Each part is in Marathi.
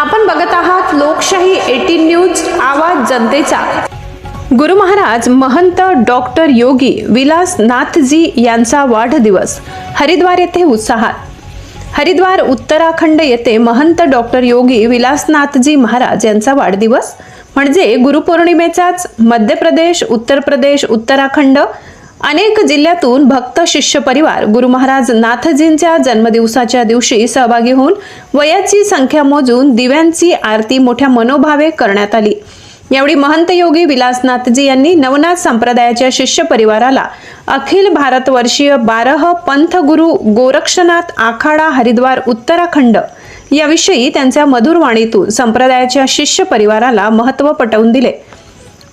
आपण बघत आहात लोकशाही एटीन न्यूज आवाज जनतेचा. गुरु महाराज महंत डॉक्टर योगी विलास नाथजी यांचा वाढदिवस हरिद्वार येथे उत्साहात. हरिद्वार उत्तराखंड येथे महंत डॉक्टर योगी विलासनाथजी महाराज यांचा वाढदिवस म्हणजे गुरुपौर्णिमेचाच मध्य प्रदेश उत्तर प्रदेश उत्तराखंड अनेक जिल्ह्यातून भक्त शिष्य परिवार गुरु महाराज नाथजींच्या जन्मदिवसाच्या दिवशी सहभागी होऊन वयाची संख्या मोजून दिव्यांची आरती मोठ्या मनोभावे करण्यात आली. यावेळी महंत योगी विलासनाथजी यांनी नवनाथ संप्रदायाच्या शिष्य परिवाराला अखिल भारतवर्षीय बारह पंथ गुरु गोरक्षनाथ आखाडा हरिद्वार उत्तराखंड याविषयी त्यांच्या मधुरवाणीतून संप्रदायाच्या शिष्य परिवाराला महत्त्व पटवून दिले.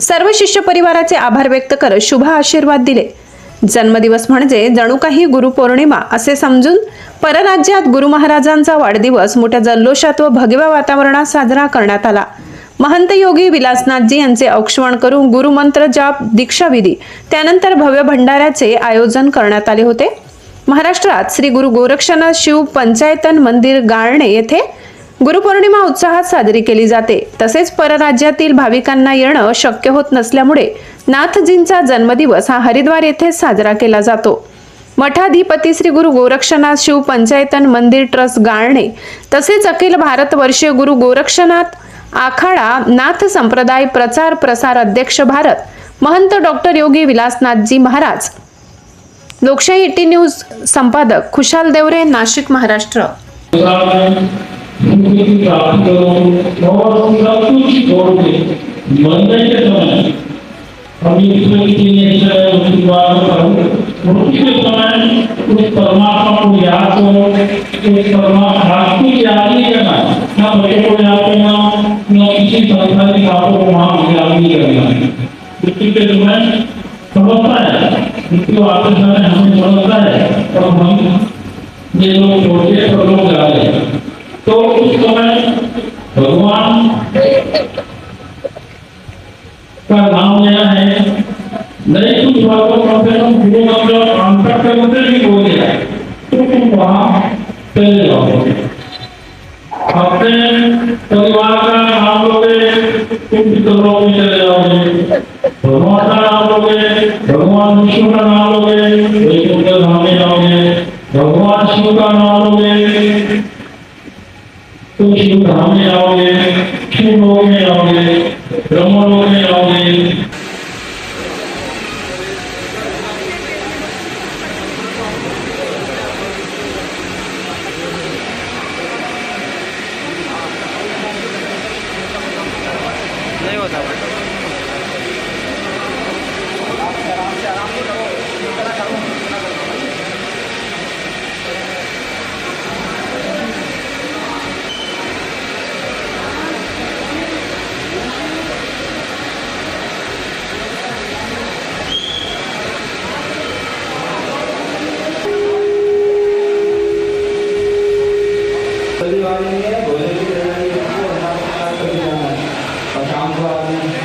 सर्व शिष्य परिवाराचे आभार व्यक्त करत शुभ आशीर्वाद दिले. जन्मदिवस म्हणजे जणू काही गुरुपौर्णिमा असे समजून परराज्यात गुरु महाराजांचा वाढदिवस मोठ्या जल्लोषात व भगव्या वातावरणात साजरा करण्यात आला. महंत योगी विलासनाथजी यांचे औक्षवण करून गुरुमंत्र जाप दीक्षाविधी त्यानंतर भव्य भंडाऱ्याचे आयोजन करण्यात आले होते. महाराष्ट्रात श्री गुरु गोरक्षनाथ शिव पंचायतन मंदिर गाळणे येथे गुरुपौर्णिमा उत्साहात साजरी केली जाते. तसेच परराज्यातील भाविकांना येणं शक्य होत नसल्यामुळे नाथजींचा जन्मदिवस हा हरिद्वार येथे साजरा केला जातो. मठाधिपती श्री गुरु गोरक्षनाथ शिव पंचायतन मंदिर ट्रस्ट गाळणे तसेच अखिल भारत वर्षीय गुरु गोरक्षनाथ आखाडा नाथ संप्रदाय प्रचार प्रसार अध्यक्ष भारत महंत doctor Yogi Vilasnathji Maharaj. Lokshahi T news संपादक खुशाल देवरे नाशिक महाराष्ट्र. मुक्ति प्राप्त करो और सब कुछ छोड़ के मरने के समय हम ईश्वर की निश्चय उसकी बात करो मृत्यु के समय उस परमात्मा को याद करो उस परमात्मा को याद नहीं करना ना बच्चे को याद करना ना किसी संस्था की बातों को वहाँ याद नहीं करना मृत्यु के समय समझता है मृत्यु आते समय हमें समझता है और हम ये लोग छोटे सब लोग जा रहे हैं। तो उस समय भगवान का नाम लेना है नहीं कुछ बातों कम से कम गुरु मंत्र अंतर के मंत्र भी बोल दिया तो तुम वहां चले जाओगे अपने परिवार का नाम लोगे तुम पितरों में चले जाओगे भगवान का नाम लोगे भगवान विष्णु का नाम लोगे वैकुंठ धाम में जाओगे भगवान शिव का नाम लोगे तुम शिव धाम में आओगे शिव लोक में आओगे ब्रह्म लोक में आओगे परिवार में भोजन की तैयारी करके हमारे साथ कभी जाना है और शाम को आदमी गुरुदेव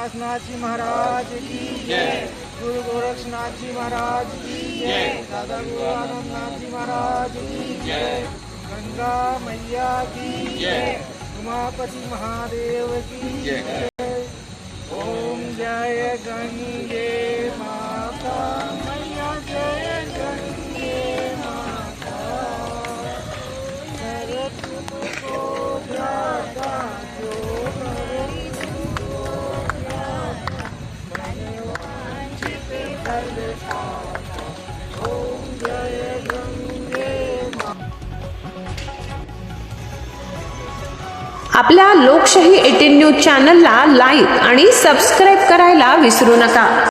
विलासनाथ जी महाराज की जय. गुरु गोरक्षनाथ जी महाराज की जय. दादा गुरु आनंदनाथ जी महाराज की जय. गंगा मैया की जय. उमापति महादेव की जय. ओम जय गंगे आपल्या लोकशाही एटीन न्यूज चॅनलला लाईक आणि सबस्क्राईब करायला विसरू नका.